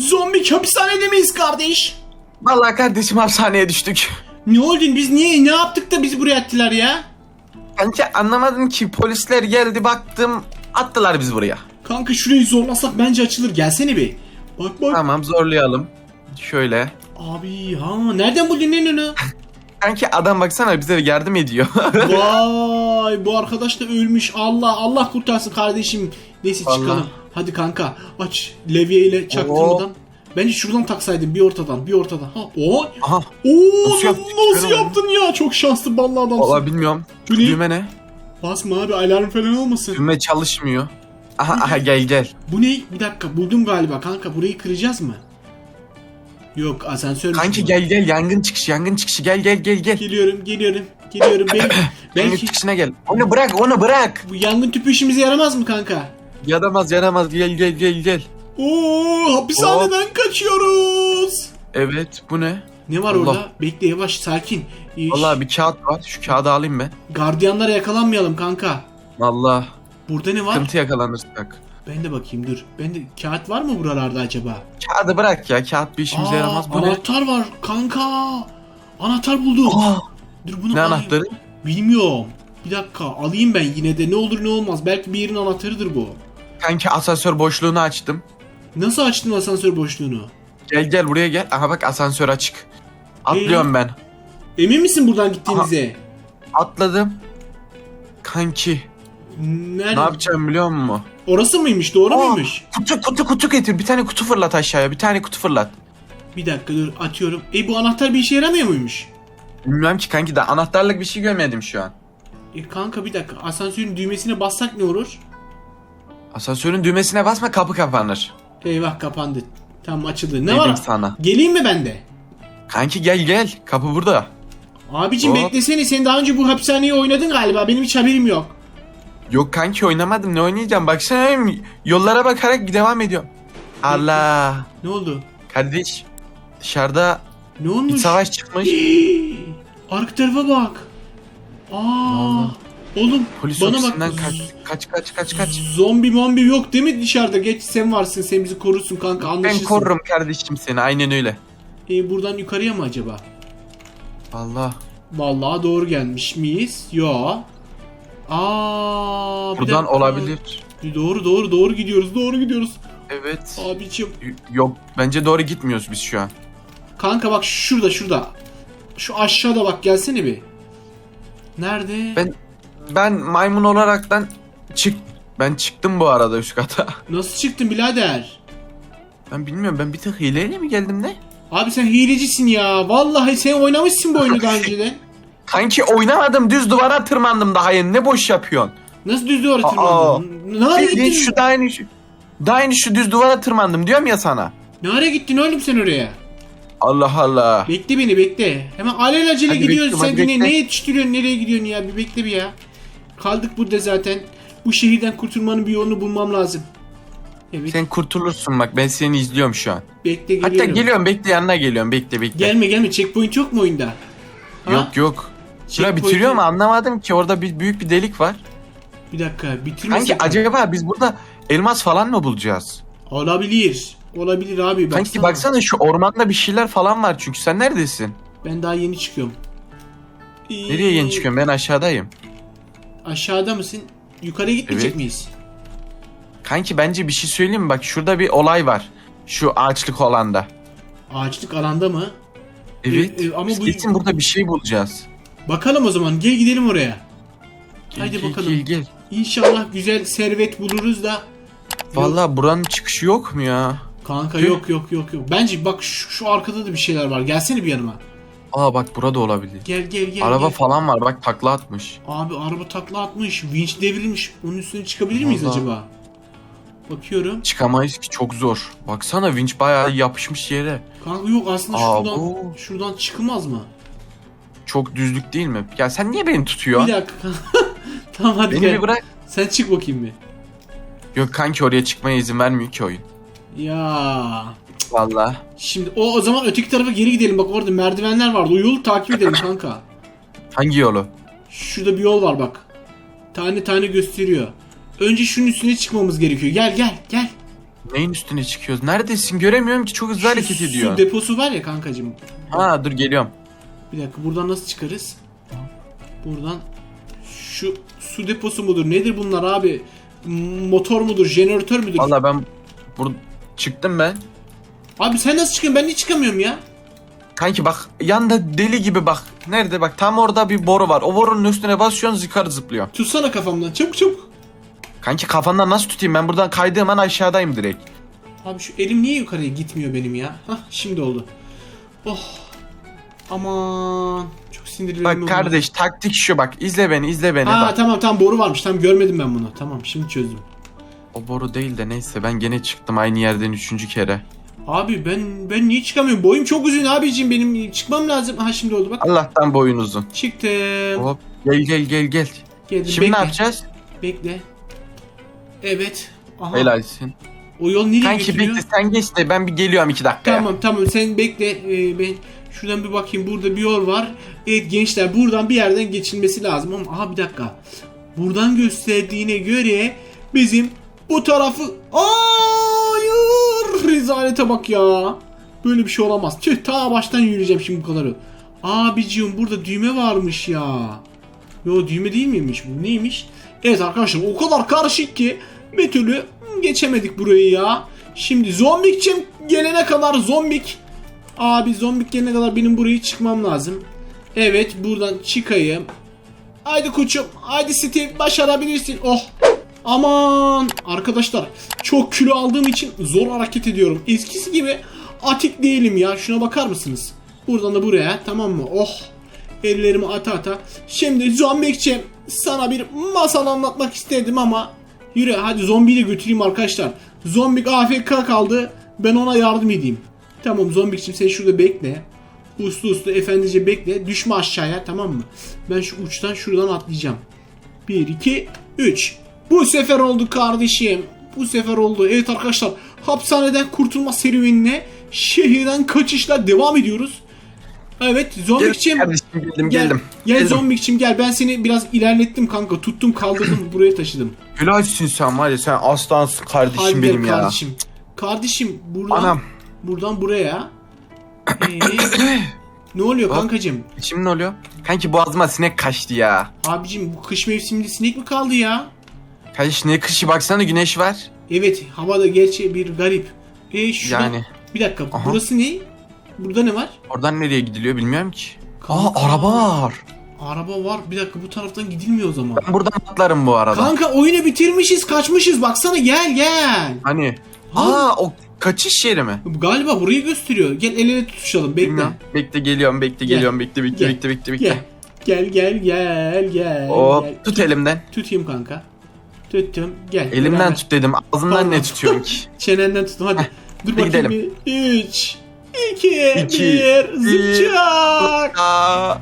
Zombi hapishanede miyiz kardeş? Vallahi kardeşim hapishaneye düştük. Ne oldu biz niye ne yaptık da bizi buraya attılar ya? Kanka anlamadım ki polisler geldi baktım attılar biz buraya. Kanka şurayı zorlasak bence açılır gelsene bir. Bak bak. Tamam zorlayalım. Şöyle. Abi ha nereden buldun lan onu? Kanki adam baksana bize yardım ediyor. Vay bu arkadaş da ölmüş. Allah Allah kurtarsın kardeşim. Neyse Vallahi. çıkalım. Hadi kanka aç levye ile çaktırmadan. Bence şuradan taksaydım bir ortadan bir ortadan. Ha o. Aha. Oo Nasıl yaptın? nasıl yaptın ya? Çok şanslı ballı adamsın. Valla bilmiyorum. Ne? Düğme ne? Basma abi alarm falan olmasın. Düğme çalışmıyor. Aha aha gel gel. Bu ne? Bir dakika buldum galiba kanka burayı kıracağız mı? Yok asansör. Kanki gel gel yangın çıkışı yangın çıkışı gel gel gel gel. Geliyorum geliyorum geliyorum. Belki, Yangın çıkışına gel. Onu bırak onu bırak. bu yangın tüpü işimize yaramaz mı kanka? Yaramaz yaramaz gel gel gel gel. Oo hapishaneden kaçıyoruz. Evet bu ne? Ne var Allah. orada? Bekle yavaş sakin. Vallahi bir kağıt var. Şu kağıdı alayım ben. Gardiyanlara yakalanmayalım kanka. Vallahi Burada ne var? sıkıntı yakalanırsak. Ben de bakayım dur. Ben de kağıt var mı buralarda acaba? Kağıdı bırak ya. Kağıt bir işimize Aa, yaramaz. Bu ne? anahtar var kanka. Anahtar buldum. Aa, Dur bunu ne alayım. anahtarı? Bilmiyorum. Bir dakika alayım ben yine de ne olur ne olmaz. Belki bir yerin anahtarıdır bu. Kanki asansör boşluğunu açtım. Nasıl açtın asansör boşluğunu? Gel gel buraya gel. Aha bak asansör açık. Atlıyorum ben. Emin misin buradan gittiğimize? Atladım. Kanki Nerede? ne yapacağım biliyor musun? Orası mıymış? Doğru Aa. muymuş? Kutu kutu kutu getir. Bir tane kutu fırlat aşağıya. Bir tane kutu fırlat. Bir dakika dur atıyorum. E bu anahtar bir işe yaramıyor muymuş? Bilmiyorum ki kanki daha anahtarlık bir şey görmedim şu an. E kanka bir dakika asansörün düğmesine bassak ne olur? Asansörün düğmesine basma kapı kapanır. Eyvah kapandı. Tamam açıldı. Ne Dedim var? sana. Geleyim mi ben de? Kanki gel gel. Kapı burada. Abicim Hop. beklesene sen daha önce bu hapishaneyi oynadın galiba benim hiç haberim yok. Yok kanki oynamadım. Ne oynayacağım? Baksana benim yollara bakarak devam ediyorum. Allah. Ne oldu? Kardeş dışarıda Ne bir olmuş? savaş çıkmış. Arka tarafa bak. Aa. Vallahi. Oğlum Polis bana ofisinden bak. kaç kaç kaç kaç kaç. Zombi mombi yok değil mi dışarıda? Geç sen varsın sen bizi korursun kanka Ben anlaşırsın. korurum kardeşim seni aynen öyle. E, buradan yukarıya mı acaba? Allah. Vallahi doğru gelmiş miyiz? Yo. Aa, bir Buradan dakika. olabilir. Doğru doğru doğru gidiyoruz doğru gidiyoruz. Evet. Abicim. Y- Yok bence doğru gitmiyoruz biz şu an. Kanka bak şurada şurada. Şu aşağıda bak gelsene bir. Nerede? Ben ben maymun olaraktan çık ben çıktım bu arada üst kata. Nasıl çıktın birader? Ben bilmiyorum ben bir tık hileyle mi geldim ne? Abi sen hilecisin ya. Vallahi sen oynamışsın bu oyunu daha önceden. Kanki oynamadım düz duvara tırmandım daha yeni ne boş yapıyorsun? Nasıl düz duvara Aa. tırmandın? Ne ara gittin? şu daha yeni şu, daha yeni şu düz duvara tırmandım diyorum ya sana. Ne ara gittin oğlum sen oraya? Allah Allah. Bekle beni bekle. Hemen alelacele Hadi gidiyoruz. bekliyorum, Sen hadi yine bekle. ne yetiştiriyorsun? Nereye gidiyorsun ya? Bir bekle bir ya. Kaldık burada zaten. Bu şehirden kurtulmanın bir yolunu bulmam lazım. Evet. Sen kurtulursun bak ben seni izliyorum şu an. Bekle geliyorum. Hatta geliyorum bekle yanına geliyorum bekle bekle. Gelme gelme. Checkpoint yok mu oyunda? Ha? Yok yok. Şuna Checkpoint'i- bitiriyor mu anlamadım ki orada bir büyük bir delik var. Bir dakika bitirmesin. Kanki acaba biz burada elmas falan mı bulacağız? Olabilir. Olabilir abi. Baksana. Kanki baksana şu ormanda bir şeyler falan var çünkü sen neredesin? Ben daha yeni çıkıyorum. Ee, Nereye yeni çıkıyorsun ben aşağıdayım. Aşağıda mısın? Yukarıya gitmeyecek Evet. miyiz? Kanki bence bir şey söyleyeyim mi bak şurada bir olay var. Şu ağaçlık olanda. Ağaçlık alanda mı? Evet. Ee, e, ama biz bu- kesin burada bir şey bulacağız. Bakalım o zaman. Gel gidelim oraya. Gel, Haydi gel, bakalım. Gel, gel. İnşallah güzel servet buluruz da. Vallahi buranın çıkışı yok mu ya? Kanka Tüh. yok yok yok yok. Bence bak şu, şu arkada da bir şeyler var. Gelsene bir yanıma. Aa bak burada olabilir. Gel gel gel. Araba gel. falan var bak takla atmış. Abi araba takla atmış. Vinç devrilmiş. Onun üstüne çıkabilir miyiz Vallahi. acaba? Bakıyorum. Çıkamayız ki çok zor. Baksana vinç bayağı yapışmış yere. Kanka yok aslında Aa, şuradan bu- şuradan çıkılmaz mı? Çok düzlük değil mi? Ya sen niye beni tutuyorsun? Bir dakika. tamam hadi Beni gel. bir bırak. Sen çık bakayım bir. Yok kanki oraya çıkmaya izin vermiyor ki oyun. Ya. Vallahi. Şimdi o o zaman öteki tarafa geri gidelim. Bak orada merdivenler vardı. O yolu takip edelim kanka. Hangi yolu? Şurada bir yol var bak. Tane tane gösteriyor. Önce şunun üstüne çıkmamız gerekiyor. Gel gel gel. Neyin üstüne çıkıyoruz? Neredesin? Göremiyorum ki çok hızlı Şu hareket ediyor. Su deposu var ya kankacığım. Ha dur geliyorum. Bir dakika buradan nasıl çıkarız? Buradan şu su deposu mudur? Nedir bunlar abi? Motor mudur? Jeneratör müdür? Valla ben bur çıktım ben. Abi sen nasıl çıkıyorsun? Ben niye çıkamıyorum ya? Kanki bak yanda deli gibi bak. Nerede bak tam orada bir boru var. O borunun üstüne basıyorsun yukarı zıplıyor. Tutsana kafamdan. Çabuk çabuk. Kanki kafandan nasıl tutayım ben buradan kaydığım an aşağıdayım direkt. Abi şu elim niye yukarıya gitmiyor benim ya? Hah şimdi oldu. Oh. Aman. Çok sinirlerim Bak kardeş taktik şu bak izle beni izle beni Ha bak. tamam tamam boru varmış. Tamam görmedim ben bunu. Tamam şimdi çözdüm. O boru değil de neyse ben gene çıktım aynı yerden üçüncü kere. Abi ben ben niye çıkamıyorum? Boyum çok uzun abicim benim. Çıkmam lazım. Ha şimdi oldu bak. Allah'tan boyun uzun. Çıktım. Hop gel gel gel gel. Geldim. Şimdi bekle. ne yapacağız? Bekle. Evet. Aha. Helalsin. O yol nereye Kanki götürüyor? bekle sen geç de ben bir geliyorum iki dakika. Tamam tamam sen bekle. Ee, ben şuradan bir bakayım. Burada bir yol var. Evet gençler buradan bir yerden geçilmesi lazım ama aha bir dakika. Buradan gösterdiğine göre bizim bu tarafı Hayır! Rezalete bak ya. Böyle bir şey olamaz. Tüh ta baştan yürüyeceğim şimdi bu kadar yol. Abiciğim burada düğme varmış ya. Yo düğme değil miymiş bu? Neymiş? Evet arkadaşlar o kadar karışık ki bir türlü geçemedik burayı ya. Şimdi zombikçim gelene kadar zombik. Abi zombik gelene kadar benim burayı çıkmam lazım. Evet buradan çıkayım. Haydi koçum. Haydi Steve başarabilirsin. Oh. Aman arkadaşlar çok kilo aldığım için zor hareket ediyorum. Eskisi gibi atik değilim ya. Şuna bakar mısınız? Buradan da buraya tamam mı? Oh. Ellerimi ata ata. Şimdi zombikçim sana bir masal anlatmak istedim ama yürü hadi zombiyi de götüreyim arkadaşlar. Zombik AFK kaldı. Ben ona yardım edeyim. Tamam zombikçim sen şurada bekle. Uslu uslu efendice bekle. Düşme aşağıya tamam mı? Ben şu uçtan şuradan atlayacağım. 1, 2, 3. Bu sefer oldu kardeşim. Bu sefer oldu. Evet arkadaşlar hapishaneden kurtulma serüvenine şehirden kaçışla devam ediyoruz. Evet zombikçim. Gel kardeşim geldim Gel, geldim. gel Geldim. zombikçim gel. Ben seni biraz ilerlettim kanka. Tuttum kaldırdım buraya taşıdım. Helalsin sen var ya sen aslansın kardeşim Hadi benim gel ya. kardeşim. Kardeşim buradan Anam. buradan buraya. Ee, ne oluyor kankacım? Şimdi ne oluyor? Kanki boğazıma sinek kaçtı ya. Abicim bu kış mevsiminde sinek mi kaldı ya? Kardeş ne kışı baksana güneş var. Evet havada gerçi bir garip. E şuradan Yani bir dakika Aha. burası ne? Burada ne var? oradan nereye gidiliyor bilmiyorum ki. Kanka. Aa araba var. Araba var. Bir dakika bu taraftan gidilmiyor o zaman. Ben buradan atlarım bu arada. Kanka oyunu bitirmişiz, kaçmışız. Baksana gel gel. Hani? Ha? Aa o kaçış yeri mi? Galiba burayı gösteriyor. Gel el ele tutuşalım. Bekle. Bilmiyorum. Bekle geliyorum bekle Gel. geliyorum bekle bekle Gel. bekle bekle bekle. Gel. Gel gel gel gel. Hop gel. tut elimden. Tutayım kanka. Tuttum. Gel. Elimden beraber. tut dedim. Ağzından Pardon. ne tutuyorum ki? Çenenden tuttum hadi. Dur hadi bakayım. gidelim. bir. Üç. iki, İki, bir. bir. Zıpçak. Aa,